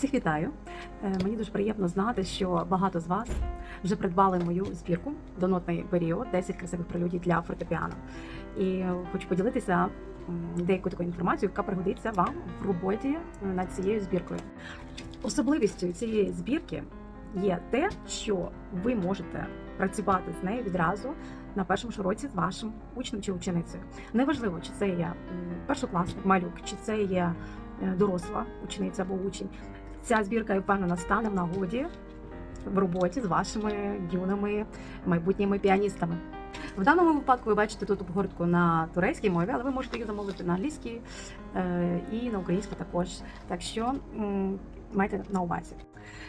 Всіх вітаю! Е, Мені дуже приємно знати, що багато з вас вже придбали мою збірку донотний період 10 красивих прелюдій для фортепіано. І хочу поділитися деякою такою інформацією, яка пригодиться вам в роботі над цією збіркою. Особливістю цієї збірки є те, що ви можете працювати з нею відразу на першому ж з вашим учнем чи ученицею. Неважливо, чи це є першокласник, малюк, чи це є е, доросла учениця або учень. Ця збірка, я впевнена, стане в нагоді в роботі з вашими юними майбутніми піаністами. В даному випадку ви бачите тут обгортку на турецькій мові, але ви можете її замовити на англійській е, і на українській також. Так що майте на увазі.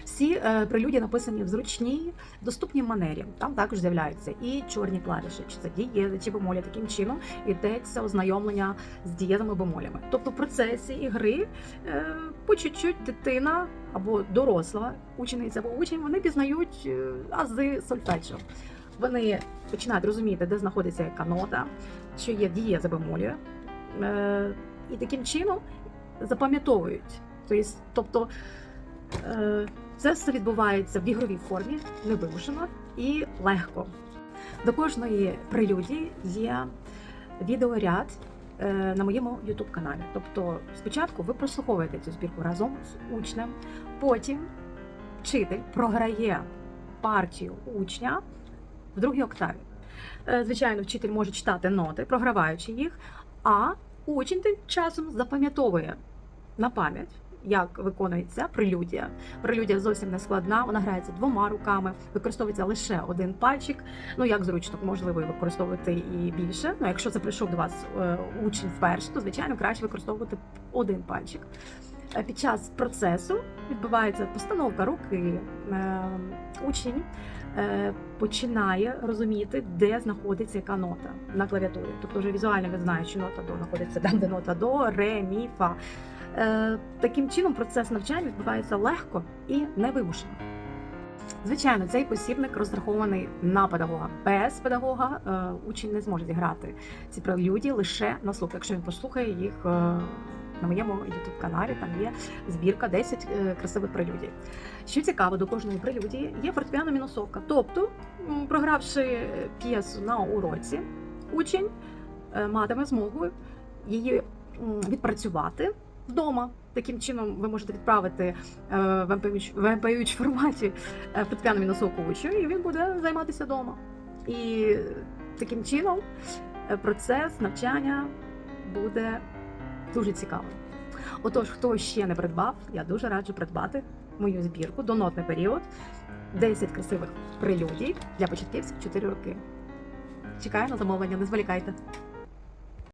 Всі е, прелюдії написані в зручній, доступній манері. Там також з'являються і чорні клавіші, чи це дієзи, чи бемолі. Таким чином йдеться ознайомлення з дієзами бемолями. Тобто в процесі ігри е, по чуть-чуть дитина або доросла учениця або учень вони пізнають ази сольфеджіо. Вони починають розуміти, де знаходиться яка нота, що є дієза бемолі, е, і таким чином запам'ятовують. Тобто, тобто е, це все відбувається в ігровій формі, невимушено і легко. До кожної прелюдії є відеоряд е, на моєму youtube каналі. Тобто, спочатку ви прослуховуєте цю збірку разом з учнем, потім вчитель програє партію учня в другій октаві. Е, Звичайно, вчитель може читати ноти, програваючи їх, а учень тим часом запам'ятовує на пам'ять. Як виконується прелюдія. Прелюдія зовсім не складна, вона грається двома руками, використовується лише один пальчик. Ну як зручно, можливо, використовувати і більше. Ну, якщо це прийшов до вас е, учень вперше, то звичайно краще використовувати один пальчик. Е, Під час процесу відбувається постановка руки. Е, Учень е, починає розуміти, де знаходиться яка нота на клавіатурі. Тобто вже візуально він знає, що нота до знаходиться там, де нота до, ре, мі, фа. Таким чином процес навчання відбувається легко і невимушено. Звичайно, цей посібник розрахований на педагога. Без педагога учень не зможе зіграти ці прелюдії лише на слух, якщо він послухає їх на моєму youtube каналі. Там є збірка 10 е, красивих прелюдій. Що цікаво, до кожної прелюдії є фортепіано мінусовка. Тобто, програвши п'єсу на уроці, учень е, матиме змогу її відпрацювати вдома. Таким чином ви можете відправити е, в MP форматі е, фортепіано мінусовку учню, і він буде займатися вдома. І таким чином е, процес навчання буде дуже цікаво. Отож, хто ще не придбав, я дуже раджу придбати мою збірку донотний період. 10 красивих прелюдій для початківців 4 роки. Чекаю на замовлення, не зволікайте.